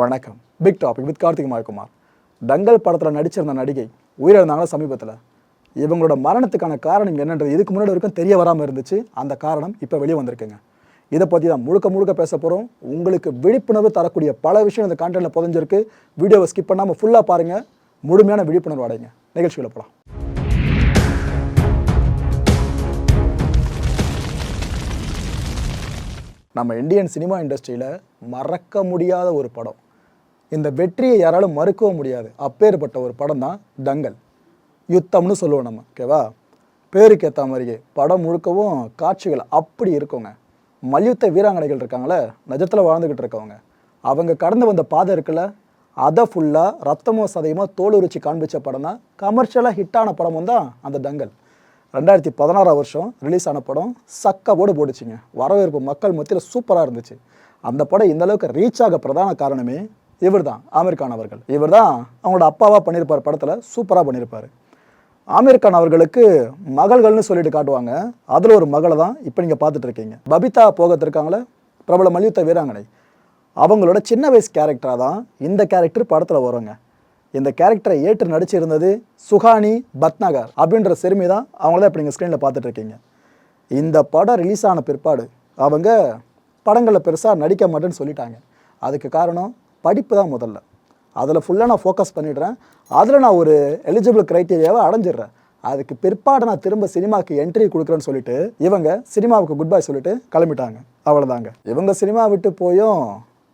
வணக்கம். Big topic with Karthik Mayakumar. Dangal படத்தில் நடிச்சிருந்த நடிகை உயிரிழந்தாங்களா சமீபத்தில். இவங்களோட மரணத்துக்கான காரணம் என்னன்றது இதுக்கு முன்னாடி வரைக்கும் தெரிய வராமல் இருந்துச்சு. அந்த காரணம் இப்போ வெளியே வந்திருக்குங்க. இதை பற்றி தான் முழுக்க முழுக்க பேச போகிறோம் உங்களுக்கு விழிப்புணர்வு தரக்கூடிய பல விஷயம் இந்த கான்டென்ட்டில் புதஞ்சிருக்கு. வீடியோவை ஸ்கிப் பண்ணாமல் ஃபுல்லாக பாருங்கள் முழுமையான விழிப்புணர்வு அடைங்க. நிகழ்ச்சியில் போகலாம் நம்ம இந்தியன் சினிமா இண்டஸ்ட்ரியில் மறக்க முடியாத ஒரு படம். இந்த வெற்றியை யாராலும் மறுக்கவும் முடியாது. அப்பேற்பட்ட ஒரு படம் தான் தங்கல் யுத்தம்னு சொல்லுவோம் நம்ம ஓகேவா? பேருக்கு ஏற்ற மாதிரியே படம் முழுக்கவும் காட்சிகள் அப்படி இருக்குங்க. மல்யுத்த வீராங்கனைகள் இருக்காங்களே நிஜத்தில் வாழ்ந்துக்கிட்டு இருக்கவங்க. அவங்க கடந்து வந்த பாதை இருக்குல்ல அதை ஃபுல்லாக ரத்தமோ சதையமோ தோல் உரிச்சு காண்பிச்ச படம் தான். கமர்ஷியலாக ஹிட்டான படமும் தான் அந்த தங்கல் ரெண்டாயிரத்தி பதினாறாம் வருஷம் ரிலீஸ் ஆன படம் சக்கவோடு போட்டுச்சுங்க. வரவேற்பு மக்கள் மத்தியில் சூப்பராக இருந்துச்சு. அந்த படம் இந்தளவுக்கு ரீச் ஆக பிரதான காரணமே இவர் தான் ஆமீர் கான் அவர்கள். இவர் தான் அவங்களோட அப்பாவாக பண்ணியிருப்பார் படத்தில் சூப்பராக பண்ணியிருப்பார் ஆமீர் கான் அவர்களுக்கு மகள்கள்னு சொல்லிட்டு காட்டுவாங்க. அதில் ஒரு மகளை தான் இப்போ நீங்கள் பார்த்துட்டு இருக்கீங்க. பபிதா போகத் இருக்காங்களே பிரபல மல்யுத்த வீராங்கனை. அவங்களோட சின்ன வயசு கேரக்டராக தான் இந்த கேரக்டர் படத்தில் வருங்க. இந்த கேரக்டரை ஏற்று நடிச்சிருந்தது சுஹானி பத்னகர் அப்படின்ற சிறுமி தான் அவங்கள தான் இப்போ நீங்கள் ஸ்க்ரீனில் பார்த்துட்டு இருக்கீங்க. இந்த படம் ரிலீஸ் ஆன பிற்பாடு அவங்க படங்களில் பெருசாக நடிக்க மாட்டேன்னு சொல்லிட்டாங்க. அதுக்கு காரணம் படிப்பு தான் முதல்ல. அதில் ஃபுல்லாக நான் ஃபோக்கஸ் பண்ணிடுறேன். அதில் நான் ஒரு எலிஜிபிள் க்ரைட்டீரியாவை அடைஞ்சிடுறேன். அதுக்கு பிற்பாடு நான் திரும்ப சினிமாவுக்கு என்ட்ரி கொடுக்குறேன்னு சொல்லிட்டு இவங்க சினிமாவுக்கு குட் பை சொல்லிட்டு கிளம்பிட்டாங்க. அவ்வளோதாங்க இவங்க சினிமா விட்டு போயும்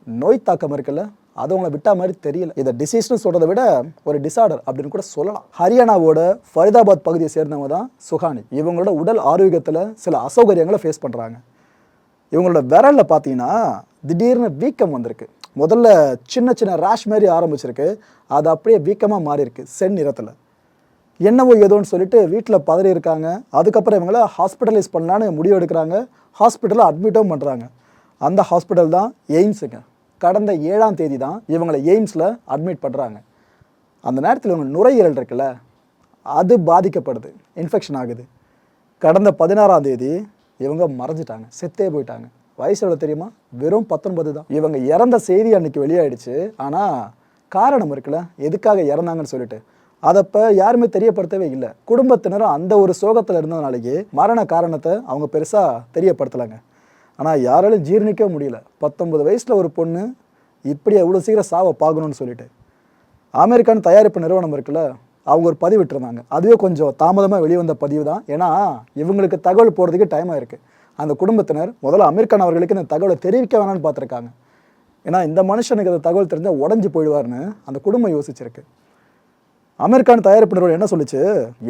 நோய் தாக்கம் இருக்குல்ல அது அவங்கள விட்டா மாதிரி தெரியல. இதை டிசீஸ்னு சொல்கிறத விட ஒரு டிசார்டர் அப்படின்னு கூட சொல்லலாம். ஹரியானாவோட ஃபரிதாபாத் பகுதியை சேர்ந்தவங்க தான் சுஹானி. இவங்களோட உடல் ஆரோக்கியத்தில் சில அசௌகரியங்களை ஃபேஸ் பண்ணுறாங்க இவங்களோட விரலில் பார்த்தீங்கன்னா திடீர்னு வீக்கம் வந்திருக்கு. முதல்ல சின்ன சின்ன ரேஷ் மாதிரி ஆரம்பிச்சிருக்கு. அது அப்படியே வீக்கமாக மாறியிருக்கு சென் நிறத்தில். என்னவோ ஏதோன்னு சொல்லிட்டு வீட்டில் பதறி இருக்காங்க. அதுக்கப்புறம் இவங்கள ஹாஸ்பிட்டலைஸ் பண்ணலான்னு முடிவு எடுக்கிறாங்க. ஹாஸ்பிட்டலில் அட்மிட்டும் பண்ணுறாங்க அந்த ஹாஸ்பிட்டல் தான் எய்ம்ஸுங்க. கடந்த ஏழாம் தேதி தான் இவங்களை எய்ம்ஸில் அட்மிட் பண்ணுறாங்க அந்த நேரத்தில் இவங்க நுரையீரல் இருக்குல்ல அது பாதிக்கப்படுது இன்ஃபெக்ஷன் ஆகுது. கடந்த பதினாறாம் தேதி இவங்க மறைஞ்சிட்டாங்க செத்தே போயிட்டாங்க. வயசு எவ்வளோ தெரியுமா? வெறும் பத்தொன்பது தான். இவங்க இறந்த செய்தி அன்னைக்கு வெளியாயிடுச்சு. ஆனால் காரணம் இருக்குல்ல? எதுக்காக இறந்தாங்கன்னு சொல்லிட்டு. அதப்போ யாருமே தெரியப்படுத்தவே இல்லை. குடும்பத்தினரும் அந்த ஒரு சோகத்தில் இருந்ததுனாலேயே மரண காரணத்தை அவங்க பெருசாக தெரியப்படுத்தலைங்க. ஆனால் யாராலும் ஜீர்ணிக்க முடியல. பத்தொன்பது வயசில் ஒரு பொண்ணு இப்படி எவ்வளோ சீக்கிரம் சாவை பார்க்கணும்னு சொல்லிட்டு. அமெரிக்கான் தயாரிப்பு நிறுவனம் இருக்குல்ல? அவங்க ஒரு பதிவு விட்டுருந்தாங்க. அதுவே கொஞ்சம் தாமதமாக வெளியே வந்த பதிவு தான். ஏன்னா இவங்களுக்கு தகவல் போகிறதுக்கு டைம் ஆயிருக்கு அந்த குடும்பத்தினர் முதல்ல அமீர்கான் அவர்களுக்கு இந்த தகவலை தெரிவிக்க வேணாம்னு பார்த்துருக்காங்க. ஏன்னா இந்த மனுஷனுக்கு அந்த தகவல் தெரிஞ்சால் உடஞ்சி போயிடுவார்னு அந்த குடும்பம் யோசிச்சிருக்கு. அமீர்கான் தயாரிப்பு நிறுவனம் என்ன சொல்லிச்சு?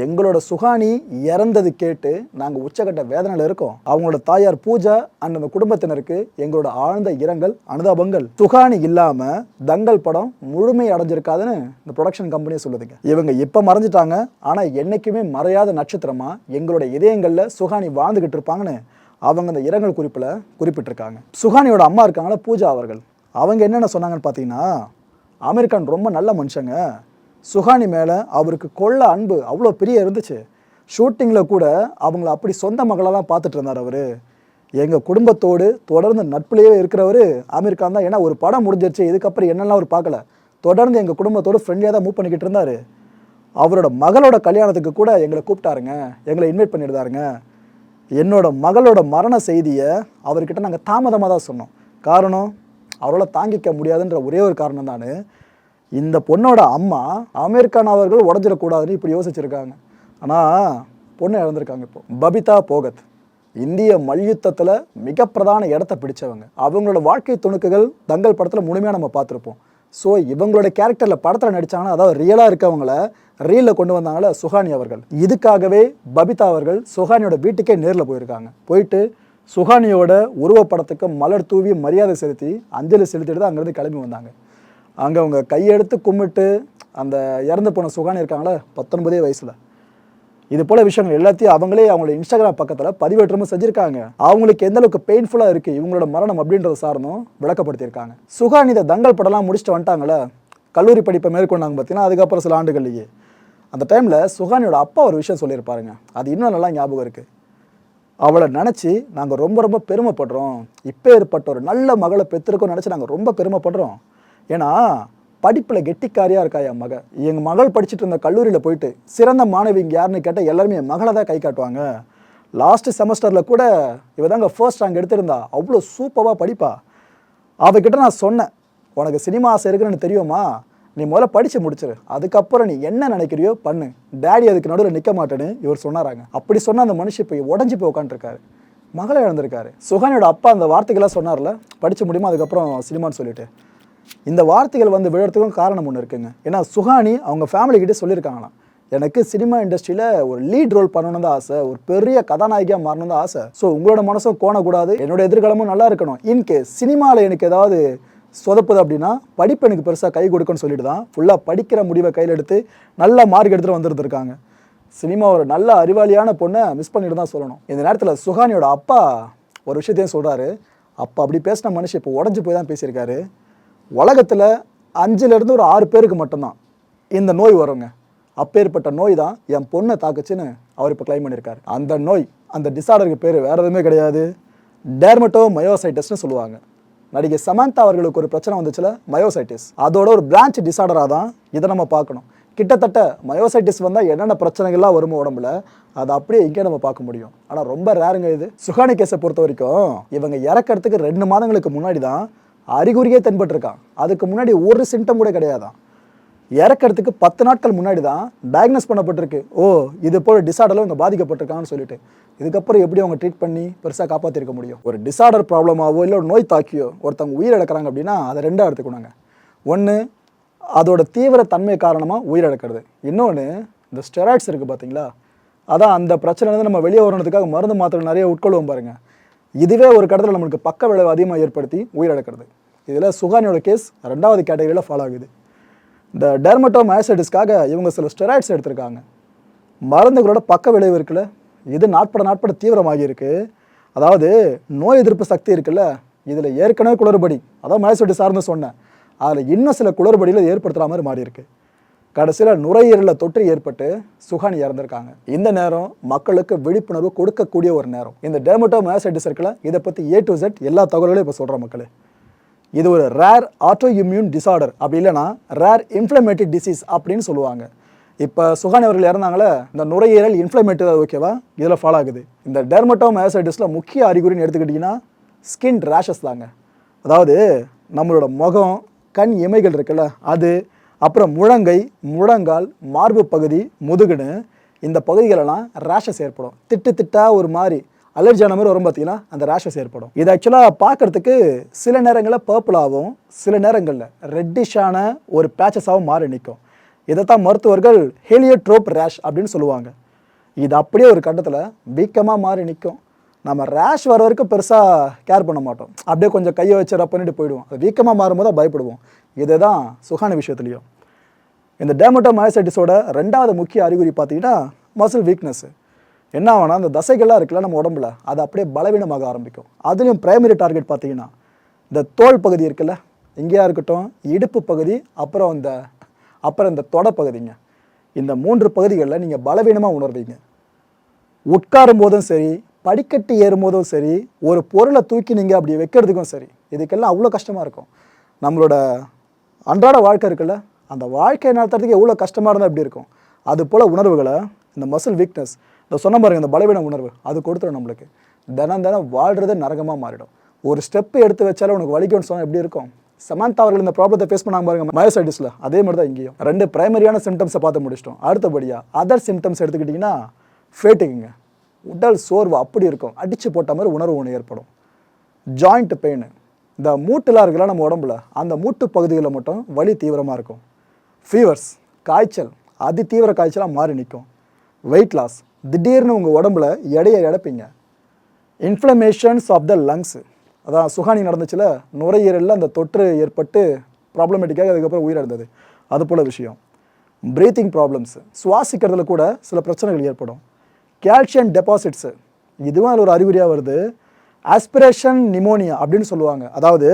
எங்களோட சுகானி இறந்தது கேட்டு நாங்கள் உச்சக்கட்ட வேதனையில் இருக்கோம். அவங்களோட தாயார் பூஜா அண்ட் அந்த குடும்பத்தினருக்கு எங்களோட ஆழ்ந்த இரங்கல் அனுதாபங்கள். சுகானி இல்லாமல் தங்கல் படம் முழுமை அடைஞ்சிருக்காதுன்னு இந்த ப்ரொடக்ஷன் கம்பெனியே சொல்லுதுங்க. இவங்க இப்போ மறைஞ்சிட்டாங்க. ஆனால் என்னைக்குமே மறையாத நட்சத்திரமாக எங்களோட இதயங்களில் சுகானி வாழ்ந்துக்கிட்டு இருப்பாங்கன்னு அவங்க அந்த இரங்கல் குறிப்பில் குறிப்பிட்டிருக்காங்க. சுகானியோட அம்மா இருக்காங்களா பூஜா அவர்கள். அவங்க என்னென்ன சொன்னாங்கன்னு பார்த்தீங்கன்னா அமெரிக்கன் ரொம்ப நல்ல மனுஷங்க. சுகானி மேலே அவருக்கு கொள்ள அன்பு அவ்வளோ பெரிய இருந்துச்சு. ஷூட்டிங்கில் கூட அவங்கள அப்படி சொந்த மகளாக தான் பார்த்துட்டு இருந்தார் அவர். எங்கள் குடும்பத்தோடு தொடர்ந்து நட்புலேயே இருக்கிறவர் ஆமீர் கான் தான். ஏன்னா ஒரு படம் முடிஞ்சிருச்சு இதுக்கப்புறம் என்னெல்லாம் அவர் பார்க்கல. தொடர்ந்து எங்கள் குடும்பத்தோடு ஃப்ரெண்ட்லியாக தான் மூவ் பண்ணிக்கிட்டு இருந்தார். அவரோட மகளோட கல்யாணத்துக்கு கூட எங்களை கூப்பிட்டாருங்க. எங்களை இன்வைட் பண்ணியிருந்தாருங்க என்னோட மகளோட மரண செய்தியை அவர்கிட்ட நாங்கள் தாமதமாக தான் சொன்னோம். காரணம் அவரால் தாங்கிக்க முடியாதுன்ற ஒரே ஒரு காரணம் தான். இந்த பொண்ணோட அம்மா அமெரிக்கான் அவர்கள் உடஞ்சிடக்கூடாதுன்னு இப்படி யோசிச்சிருக்காங்க. ஆனால் பொண்ணு இழந்திருக்காங்க இப்போ. பபிதா போகத் இந்திய மல்யுத்தத்தில் மிக பிரதான இடத்த பிடிச்சவங்க. அவங்களோட வாழ்க்கை துணுக்குகள் தங்கள் படத்தில் முழுமையாக நம்ம பார்த்துருப்போம். ஸோ இவங்களோட கேரக்டரில் படத்தில் நடித்தாங்கன்னா அதாவது ரியலாக இருக்கவங்கள ரீலில் கொண்டு வந்தாங்களே சுஹானி அவர்கள். இதுக்காகவே பபிதா அவர்கள் சுஹானியோட வீட்டுக்கே நேரில் போயிருக்காங்க. போயிட்டு சுஹானியோட உருவப்படத்துக்கு மலர் தூவி மரியாதை செலுத்தி அஞ்சலி செலுத்திட்டு தான் அங்கேருந்து கிளம்பி வந்தாங்க. அங்கே அவங்க கையெடுத்து கும்பிட்டு அந்த இறந்து போன சுகானி இருக்காங்களே பத்தொன்பதே வயசில். இது போல விஷயங்கள் எல்லாத்தையும் அவங்களே அவங்களோட இன்ஸ்டாகிராம் பக்கத்தில் பதிவேற்றமும் செஞ்சுருக்காங்க. அவங்களுக்கு எந்த அளவுக்கு பெயின்ஃபுல்லாக இருக்குது இவங்களோட மரணம் அப்படின்றத சார்ந்தும் விளக்கப்படுத்தியிருக்காங்க. சுகாநித தங்கல் படம்லாம் முடிச்சுட்டு வந்துட்டாங்களே கல்லூரி படிப்பை மேற்கொண்டாங்க பார்த்தீங்கன்னா அதுக்கப்புறம் சில ஆண்டுகள்லேயே. அந்த டைமில் சுகானியோட அப்பா ஒரு விஷயம் சொல்லியிருப்பாருங்க. அது இன்னும் நல்லா ஞாபகம் இருக்குது அவளை நினச்சி நாங்கள் ரொம்ப ரொம்ப பெருமைப்படுறோம். இப்போ ஏற்பட்ட ஒரு நல்ல மகளை பெற்றிருக்கோம் நினச்சி நாங்கள் ரொம்ப பெருமைப்படுறோம். ஏன்னா படிப்பில் கெட்டிக்காரியாக இருக்கா என் மக? எங்கள் மகள் படிச்சுட்டு இருந்த கல்லூரியில் போயிட்டு சிறந்த மாணவி இங்கே யாருன்னு கேட்டால் எல்லாருமே என் மகளை தான் கை காட்டுவாங்க. லாஸ்ட்டு செமஸ்டரில் கூட இவ தாங்க ஃபர்ஸ்ட் ரேங்க் எடுத்திருந்தா. அவ்வளோ சூப்பராக படிப்பா. அவகிட்ட நான் சொன்னேன் உனக்கு சினிமா ஆசை இருக்குன்னு தெரியுமா? நீ முதல்ல படித்து முடிச்சிரு. அதுக்கப்புறம் நீ என்ன நினைக்கிறியோ பண்ணு. டேடி அதுக்கு நடுவில் நிற்க மாட்டேன்னு இவர் சொன்னாராங்க. அப்படி சொன்ன அந்த மனுஷன் இப்போ உடஞ்சி போய் உட்காந்துருக்காரு மகளை இழந்திருக்காரு. சுகானியோட அப்பா அந்த வார்த்தைகள்லாம் சொன்னார்ல படித்து முடியுமா? அதுக்கப்புறம் சினிமான்னு சொல்லிட்டு. இந்த வார்த்தைகள் வந்து விழுறதுக்கும் காரணம் ஒன்று இருக்குங்க. ஏன்னா சுஹானி அவங்க ஃபேமிலிக்கிட்டே சொல்லியிருக்காங்களாம். எனக்கு சினிமா இண்டஸ்ட்ரியில் ஒரு லீட் ரோல் பண்ணணும் தான் ஆசை. ஒரு பெரிய கதாநாயகியாக மாறணும் தான் ஆசை. ஸோ உங்களோட மனசும் கோணக்கூடாது. என்னோட எதிர்காலமும் நல்லா இருக்கணும். இன்கேஸ் சினிமாவில் எனக்கு ஏதாவது சொதப்புது அப்படின்னா படிப்பு எனக்கு பெருசாக கை கொடுக்குன்னு சொல்லிட்டு தான் ஃபுல்லாக படிக்கிற முடிவை கையில் எடுத்து நல்ல மார்க் எடுத்துகிட்டு வந்துருந்துருக்காங்க சினிமா ஒரு நல்ல அறிவாளியான பொண்ணை மிஸ் பண்ணிட்டு தான் சொல்லணும். இந்த நேரத்தில் சுகானியோட அப்பா ஒரு விஷயத்தையும் சொல்கிறாரு அப்பா அப்படி பேசின மனுஷன் இப்போ உடஞ்சி போய் தான் பேசியிருக்காரு. உலகத்தில் அஞ்சுலேருந்து ஒரு ஆறு பேருக்கு மட்டும்தான் இந்த நோய் வருங்க. அப்பேற்பட்ட நோய் தான் என் பொண்ணை தாக்குச்சுன்னு அவர் இப்போ கிளைம் பண்ணியிருக்காரு அந்த நோய் அந்த டிசார்டருக்கு பேர் வேறு எதுவுமே கிடையாது. டேர்மட்டோ மயோசைட்டஸ்னு சொல்லுவாங்க. நடிகை சமந்தா அவர்களுக்கு ஒரு பிரச்சனை வந்துச்சுல மயோசைட்டிஸ் அதோட ஒரு பிரான்ச் டிசார்டராக தான் இதை நம்ம பார்க்கணும். கிட்டத்தட்ட மயோசைட்டிஸ் வந்தால் என்னென்ன பிரச்சனைகள்லாம் வருமோ உடம்புல அதை அப்படியே இங்கே நம்ம பார்க்க முடியும். ஆனால் ரொம்ப ரேருங்க இது. சுகானி கேஸை பொறுத்த வரைக்கும் இவங்க இறக்கறதுக்கு ரெண்டு மாதங்களுக்கு முன்னாடி தான் அறிகுறியே தென்பட்டிருக்கான். அதுக்கு முன்னாடி ஒரு சிம்டம் கூட கிடையாதான். இறக்கறதுக்கு பத்து நாட்கள் முன்னாடி தான் டயக்னோஸ் பண்ணப்பட்டிருக்கு. ஓ இது போல் டிசார்டரில் இவங்க பாதிக்கப்பட்டிருக்காங்கன்னு சொல்லிட்டு. இதுக்கப்புறம் எப்படி அவங்க ட்ரீட் பண்ணி பெருசாக காப்பாற்றிருக்க முடியும்? ஒரு டிசார்டர் ப்ராப்ளமாவோ இல்லை ஒரு நோய் தாக்கியோ ஒருத்தவங்க உயிர் இழக்கிறாங்க அப்படின்னா அதை ரெண்டாக எடுத்துக்கணுங்க. ஒன்று அதோட தீவிர தன்மை காரணமாக உயிரிழக்கிறது இன்னொன்று இந்த ஸ்டெராய்ட்ஸ் இருக்குது பார்த்தீங்களா அதான் அந்த பிரச்சனைலேருந்து நம்ம வெளியே வரணுறதுக்காக மருந்து மாத்திரை நிறைய உட்கொள்வோம் பாருங்கள் இதுவே ஒரு கடத்தில் நம்மளுக்கு பக்க விளைவு அதிகமாக ஏற்படுத்தி உயிரிழக்கிறது. இதில் சுகானியோட கேஸ் ரெண்டாவது கேட்டகரியில் ஃபாலோ ஆகுது. இந்த டெர்மட்டோமயசைட்டிஸ்க்காக இவங்க சில ஸ்டெராய்ட்ஸ் எடுத்திருக்காங்க. மருந்துகளோட பக்க விளைவு இருக்குல்ல இது நாட்பட நாட்பட தீவிரமாகி இருக்குது அதாவது நோய் எதிர்ப்பு சக்தி இருக்குல்ல இதில் ஏற்கனவே குளறுபடி அதான் மயசைட்டிஸ் சார்ந்து சொன்னேன். அதில் இன்னும் சில குளறுபடியில் ஏற்படுத்துகிற மாதிரி மாறி இருக்குது கடைசியில் நுரையீரலில் தொற்று ஏற்பட்டு சுகானி இறந்திருக்காங்க. இந்த நேரம் மக்களுக்கு விழிப்புணர்வு கொடுக்கக்கூடிய ஒரு நேரம். இந்த டெர்மட்டோமயசைட்டிஸ் இருக்குல்ல இதை பற்றி ஏ டு செட் எல்லா தகவல்களையும் இப்போ சொல்கிறோம் மக்களே. இது ஒரு ரேர் ஆட்டோ இம்யூன் டிசார்டர் அப்படி இல்லைனா ரேர் இன்ஃப்ளமேட்டரி டிசீஸ் அப்படின்னு சொல்லுவாங்க. இப்போ சுகானி அவர்கள் இறந்தாங்களே இந்த நுரையீரல் இன்ஃப்ளமேட்டரி ஓகேவா இதில் ஃபாலோ ஆகுது. இந்த டெர்மட்டோமயசைட்டிஸில் முக்கிய அறிகுறின்னு எடுத்துக்கிட்டிங்கன்னா ஸ்கின் ரேஷஸ் தாங்க. அதாவது நம்மளோட முகம் கண் இமைகள் இருக்குல்ல அது அப்புறம் முழங்கை முழங்கால் மார்பு பகுதி முதுகுன்னு இந்த பகுதிகளெல்லாம் ரேஷஸ் ஏற்படும். திட்டு திட்டாக ஒரு மாதிரி அலர்ஜியான மாதிரி வரும் பார்த்தீங்கன்னா அந்த ரேஷஸ் ஏற்படும். இது ஆக்சுவலாக பார்க்கறதுக்கு சில நேரங்களில் பர்பிளாகவும் சில நேரங்களில் ரெட்டிஷான ஒரு பேச்சஸாகவும் மாறி நிற்கும் இதைத்தான் மருத்துவர்கள் ஹெலியோட்ரோப் ரேஷ் அப்படின்னு சொல்லுவாங்க. இது அப்படியே ஒரு கட்டத்தில் வீக்கமாக மாறி நிற்கும் நம்ம ரேஷ் வர வரைக்கும் பெருசாக கேர் பண்ண மாட்டோம். அப்படியே கொஞ்சம் கையை வச்சு ரப் பண்ணிட்டு போயிடுவோம். அது வீக்கமாக மாறும்போது தான் பயப்படுவோம். இதுதான் சுகான விஷயத்துலையும் இந்த டேமட்டோமயசைட்டிஸோட ரெண்டாவது முக்கிய அறிகுறி பார்த்தீங்கன்னா மசில் வீக்னஸ்ஸு என்ன ஆகுனா அந்த தசைகள்லாம் இருக்குல்ல நம்ம உடம்புல அது அப்படியே பலவீனமாக ஆரம்பிக்கும். அதுலேயும் பிரைமரி டார்கெட் பார்த்தீங்கன்னா இந்த தோல் பகுதி இருக்குல்ல இங்கேயா இருக்கட்டும் இடுப்பு பகுதி அப்புறம் இந்த அப்புறம் இந்த தொட பகுதிங்க. இந்த மூன்று பகுதிகளில் நீங்கள் பலவீனமாக உணர்வீங்க. உட்காரும் போதும் சரி படிக்கட்டு ஏறும்போதும் சரி ஒரு பொருளை தூக்கி நீங்கள் அப்படி வைக்கிறதுக்கும் சரி இதுக்கெல்லாம் அவ்வளோ கஷ்டமாக இருக்கும். நம்மளோட அன்றாட வாழ்க்கை இருக்குல்ல அந்த வாழ்க்கையை நடத்துறதுக்கு எவ்வளோ கஷ்டமாக இருந்தால் எப்படி இருக்கும்? அது போல் உணர்வுகளை இந்த மசில் வீக்னஸ் இந்த சொன்ன பாருங்க இந்த பலவீன உணர்வு அது கொடுத்துரும் நம்மளுக்கு. தினம் தினம் வாழ்கிறதே நரகமாக மாறிடும். ஒரு ஸ்டெப் எடுத்து வச்சாலும் உனக்கு வலிக்கும்னு சொன்னால் எப்படி இருக்கும்? சமந்தா அவர்கள் இந்த ப்ராப்ளத்தை ஃபேஸ் பண்ணாங்க பாருங்க மயோசைட்டிஸில் அதே மாதிரி தான் இங்கேயும். ரெண்டு பிரைமரியான சிம்டம்ஸை பார்த்து முடிச்சிட்டோம். அடுத்தபடியாக அதர் சிம்டம்ஸ் எடுத்துக்கிட்டிங்கன்னா ஃபேட்டுக்குங்க உடல் சோர்வு அப்படி இருக்கும். அடித்து போட்ட மாதிரி உணர்வு ஒன்று ஏற்படும். ஜாயிண்ட் பெயின் இந்த மூட்டெலாம் இருக்குல்ல நம்ம உடம்புல அந்த மூட்டு பகுதிகளில் மட்டும் வலி தீவிரமாக இருக்கும். ஃபீவர்ஸ் காய்ச்சல் அதி தீவிர காய்ச்சலாக மாறி நிற்கும் வெயிட் லாஸ் திடீர்னு உங்கள் உடம்புல எடையை இழப்பீங்க. இன்ஃப்ளமேஷன்ஸ் ஆஃப் த லங்ஸு அதான் சுகானி நடந்துச்சுல நுரையீரலில் அந்த தொற்று ஏற்பட்டு ப்ராப்ளமேட்டிக்காக அதுக்கப்புறம் உயிரிழந்தது. அது போல் விஷயம். ப்ரீத்திங் ப்ராப்ளம்ஸு சுவாசிக்கிறதுல கூட சில பிரச்சனைகள் ஏற்படும். கால்சியம் டெபாசிட்ஸு இதுவும் அதில் ஒரு அறிகுறியாக வருது. ஆஸ்பிரேஷன் நிமோனியா அப்படின்னு சொல்லுவாங்க. அதாவது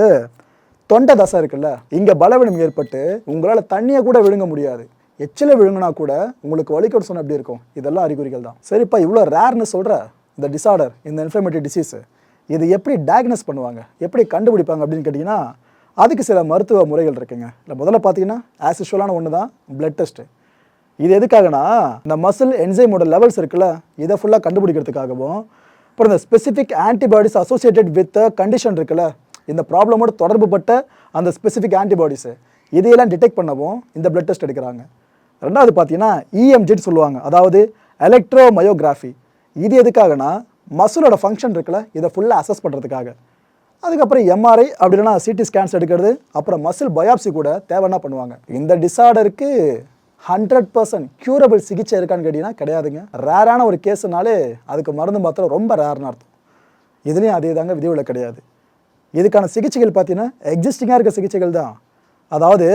தொண்டை தசை இருக்குல்ல இங்கே பலவீனம் ஏற்பட்டு உங்களால் தண்ணியை கூட விழுங்க முடியாது. எச்சில விழுங்கினா கூட உங்களுக்கு வலிக்கட்டு சொன்ன எப்படி இருக்கும்? இதெல்லாம் அறிகுறிகள் தான். சரிப்பா இவ்வளோ ரேர்னு சொல்கிற இந்த டிசார்டர் இந்த இன்ஃப்ளமேட்டரி டிசீஸு இது எப்படி டயக்னஸ் பண்ணுவாங்க? எப்படி கண்டுபிடிப்பாங்க அப்படின்னு கேட்டிங்கன்னா அதுக்கு சில மருத்துவ முறைகள் இருக்குங்க. இல்லை முதல்ல பார்த்தீங்கன்னா ஆஸ் யூஷுவலான ஒன்று தான் பிளட் டெஸ்ட்டு இது எதுக்காகனா இந்த மசில் என்சைமோட லெவல்ஸ் இருக்குல்ல இதை ஃபுல்லாக கண்டுபிடிக்கிறதுக்காகவும் அப்புறம் இந்த specific antibodies associated with condition இருக்குல்ல இந்த ப்ராப்ளமோட தொடர்புபட்ட அந்த ஸ்பெசிஃபிக் ஆன்டிபாடிஸு இதையெல்லாம் டிடெக்ட் பண்ணவும் இந்த பிளட் டெஸ்ட் எடுக்கிறாங்க. ரெண்டாவது பார்த்தீங்கன்னா இஎம்ஜின்னு சொல்லுவாங்க அதாவது எலக்ட்ரோ மயோகிராஃபி இது எதுக்காகனா மசிலோட ஃபங்க்ஷன் இருக்குல்ல இதை ஃபுல்லாக அசஸ் பண்ணுறதுக்காக அதுக்கப்புறம் எம்ஆர்ஐ அப்படின்னா சிடி ஸ்கேன்ஸ் எடுக்கிறது அப்புறம் மசில் பயாப்சி கூட தேவைன்னா பண்ணுவாங்க. இந்த டிசார்டருக்கு ஹண்ட்ரட் பர்சன்ட் க்யூரபிள் சிகிச்சை இருக்கான்னு கேட்டிங்கன்னா கிடையாதுங்க. ரேரான ஒரு கேஸுனாலே அதுக்கு மருந்து மாத்திரம் ரொம்ப ரேர்னு அர்த்தம். இதுலேயும் அதே தாங்க விதிவில் கிடையாது. இதுக்கான சிகிச்சைகள் பார்த்தீங்கன்னா எக்ஸிஸ்டிங்காக இருக்க சிகிச்சைகள் தான். அதாவது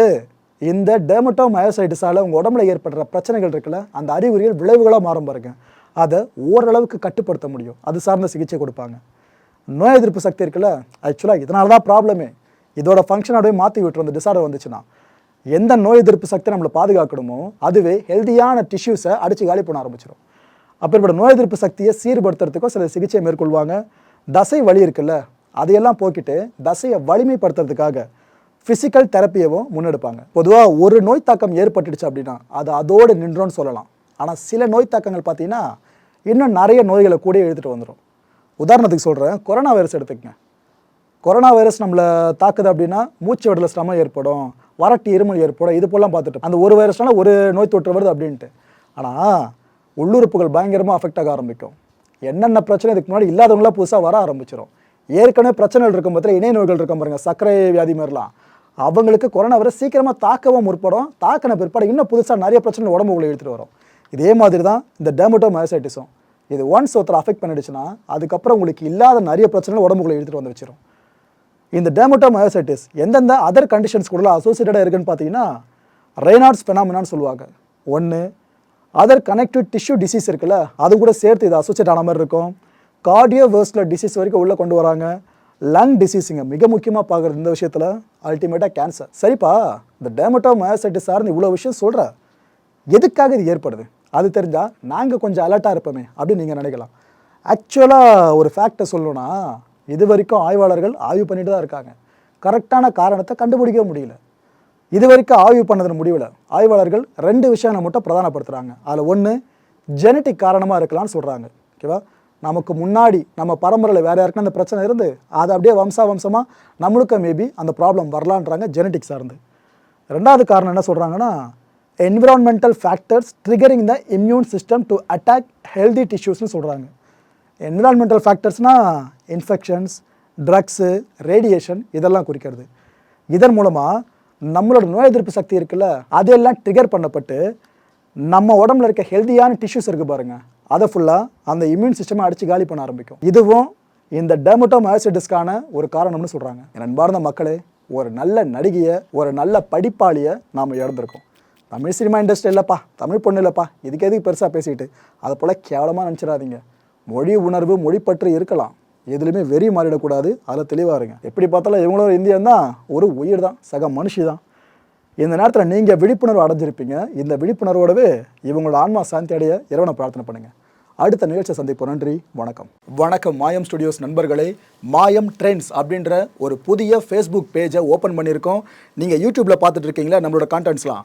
இந்த டெர்மட்டோ மயோசைட்டிஸால் உங்கள் உடம்புல ஏற்படுற பிரச்சனைகள் இருக்குல்ல அந்த அறிகுறிகள் விளைவுகளாக மாறும் பாருங்க. அதை ஓரளவுக்கு கட்டுப்படுத்த முடியும். அது சார்ந்த சிகிச்சை கொடுப்பாங்க. நோய் எதிர்ப்பு சக்தி இருக்குல்ல ஆக்சுவலாக இதனால தான் ப்ராப்ளமே இதோட ஃபங்க்ஷன் அப்படியே மாற்றி விட்டுரும். அந்த டிசார்டர் வந்துச்சுன்னா. எந்த நோய் எதிர்ப்பு சக்தி நம்மளை பாதுகாக்கணுமோ அதுவே ஹெல்தியான டிஷ்யூஸை அடித்து காலி பண்ண ஆரம்பிச்சிடும் அப்படிப்பட்ட நோய் எதிர்ப்பு சக்தியை சீர்படுத்துறதுக்கும் சில சிகிச்சை மேற்கொள்வாங்க. தசை வலி இருக்குல்ல அதையெல்லாம் போக்கிட்டு தசையை வலிமைப்படுத்துறதுக்காக ஃபிசிக்கல் தெரப்பியவும் முன்னெடுப்பாங்க. பொதுவாக ஒரு நோய் தாக்கம் ஏற்பட்டுடுச்சு அப்படின்னா அது அதோடு நின்றோன்னு சொல்லலாம். ஆனால் சில நோய் தாக்கங்கள் பார்த்தீங்கன்னா இன்னும் நிறைய நோய்களை கூட எழுதிட்டு வந்துடும் உதாரணத்துக்கு சொல்கிறேன் கொரோனா வைரஸ் எடுத்துக்கங்க. கொரோனா வைரஸ் நம்மளை தாக்குது அப்படின்னா மூச்சு விடல சிரமம் ஏற்படும். வறட்டு இருமல் ஏற்படும். இது போலாம் பார்த்துட்டு அந்த ஒரு வைரஸ்னால ஒரு நோய் தொற்று வருது அப்படின்ட்டு. ஆனால் உள்ளுறுப்புகள் பயங்கரமாக அஃபெக்ட் ஆக ஆரம்பிக்கும். என்னென்ன பிரச்சனை இதுக்கு முன்னாடி இல்லாதவங்களாம் புதுசாக வர ஆரம்பிச்சிடும் ஏற்கனவே பிரச்சனைகள் இருக்கும் பட்சத்தில் இணைய நோய்கள் இருக்கும் பாருங்க சர்க்கரை வியாதி மாதிரிலாம். அவங்களுக்கு கொரோனா வரை சீக்கிரமாக தாக்கவும் முற்படும். தாக்கின பிற்பாடு இன்னும் புதுசாக நிறைய பிரச்சனை உடம்புக்குள்ளே எடுத்துகிட்டு வரும். இதே மாதிரி தான் இந்த டெமோட்டோ மயோசைட்டிஸும் இது ஒன்ஸ் ஒருத்தர் அஃபெக்ட் பண்ணிடுச்சுன்னா அதுக்கப்புறம் உங்களுக்கு இல்லாத நிறைய பிரச்சனைகள் உடம்புக்குள்ள எடுத்துகிட்டு வந்து வச்சிடும் இந்த டெமோட்டோமயோசைட்டிஸ் எந்தெந்த அதர் கண்டிஷன்ஸ் கூட அசோசியேட்டடாக இருக்குன்னு பார்த்தீங்கன்னா ரெய்னார்ட்ஸ் பெனாமினான்னு சொல்லுவாங்க. ஒன்று அதர் கனெக்டிவ் டிஷ்யூ டிசீஸ் இருக்குல்ல அது கூட சேர்த்து இது அசோசியேட் ஆன மாதிரி இருக்கும். கார்டியோவேஸ்குலர் டிசீஸ் வரைக்கும் உள்ளே கொண்டு வராங்க. லங் டிசீஸுங்க மிக முக்கியமாக பார்க்குறது இந்த விஷயத்தில் அல்டிமேட்டாக கேன்சர் சரிப்பா இந்த டெமோட்டோமயோசைட்டிஸ் சார்ந்து இவ்வளோ விஷயம் சொல்கிற எதுக்காக இது ஏற்படுது? அது தெரிஞ்சால் நாங்கள் கொஞ்சம் அலர்ட்டாக இருப்போமே அப்படின்னு நீங்கள் நினைக்கலாம். ஆக்சுவலாக ஒரு ஃபேக்டை சொல்லணும்னா இது வரைக்கும் ஆய்வாளர்கள் ஆய்வு பண்ணிட்டு தான் இருக்காங்க. கரெக்டான காரணத்தை கண்டுபிடிக்க முடியல. இது வரைக்கும் ஆய்வு பண்ணதன் முடிவில் ஆய்வாளர்கள் ரெண்டு விஷயங்களை மட்டும் பிரதானப்படுத்துகிறாங்க அதில் ஒன்று ஜெனட்டிக் காரணமாக இருக்கலாம்னு சொல்கிறாங்க ஓகேவா நமக்கு முன்னாடி நம்ம பரம்பரையில் வேறு யாருக்குன்னு அந்த பிரச்சனை இருந்து அது அப்படியே வம்சா வம்சமாக நம்மளுக்கு மேபி அந்த ப்ராப்ளம் வரலான்றாங்க ஜெனட்டிக் சார்ந்து. ரெண்டாவது காரணம் என்ன சொல்கிறாங்கன்னா environmental factors triggering the immune system to attack healthy டிஷ்யூஸ்னு சொல்கிறாங்க என்விரான்மெண்டல் ஃபேக்டர்ஸ்னால் இன்ஃபெக்ஷன்ஸ் ட்ரக்ஸு ரேடியேஷன் இதெல்லாம் குறிக்கிறது. இதன் மூலமாக நம்மளோட நோய் எதிர்ப்பு சக்தி இருக்குல்ல அதெல்லாம் ட்ரிகர் பண்ணப்பட்டு நம்ம உடம்புல இருக்க ஹெல்த்தியான டிஷ்யூஸ் இருக்குது பாருங்கள் அதை ஃபுல்லாக அந்த இம்யூன் சிஸ்டமை அடித்து காலி பண்ண ஆரம்பிக்கும். இதுவும் இந்த டெமட்டோமயோசிட்டிஸ்க்கான ஒரு காரணம்னு சொல்கிறாங்க நண்பார்ந்த மக்களே ஒரு நல்ல நடிகையை ஒரு நல்ல படிப்பாளியை நாம் இழந்திருக்கோம். தமிழ் சினிமா இண்டஸ்ட்ரி இல்லைப்பா தமிழ் பொண்ணு இல்லைப்பா இதுக்கு எதுக்கு பெருசாக பேசிக்கிட்டு அதை போல் கேவலமாக நினச்சிடாதீங்க. மொழி உணர்வு மொழிப்பற்று இருக்கலாம். எதுலையுமே வெறி மாறிடக்கூடாது. அதில் தெளிவாக இருங்க. எப்படி பார்த்தாலும் இவங்களும் ஒரு இந்தியன் தான். ஒரு உயிர் தான். சக மனுஷி தான். இந்த நேரத்தில் நீங்கள் விழிப்புணர்வு அடைஞ்சிருப்பீங்க. இந்த விழிப்புணர்வோடவே இவங்களோட ஆன்மா சாந்தி அடைய இறைவனை பிரார்த்தனை பண்ணுங்கள் அடுத்த நிகழ்ச்சியை சந்திப்போம். நன்றி. வணக்கம். வணக்கம் மாயம் ஸ்டுடியோஸ் நண்பர்களே. மாயம் ட்ரெண்ட்ஸ் அப்படின்ற ஒரு புதிய ஃபேஸ்புக் பேஜை ஓப்பன் பண்ணியிருக்கோம். நீங்கள் யூடியூப்பில் பார்த்துட்டு இருக்கீங்களா? நம்மளோட கான்டென்ட்ஸ்லாம்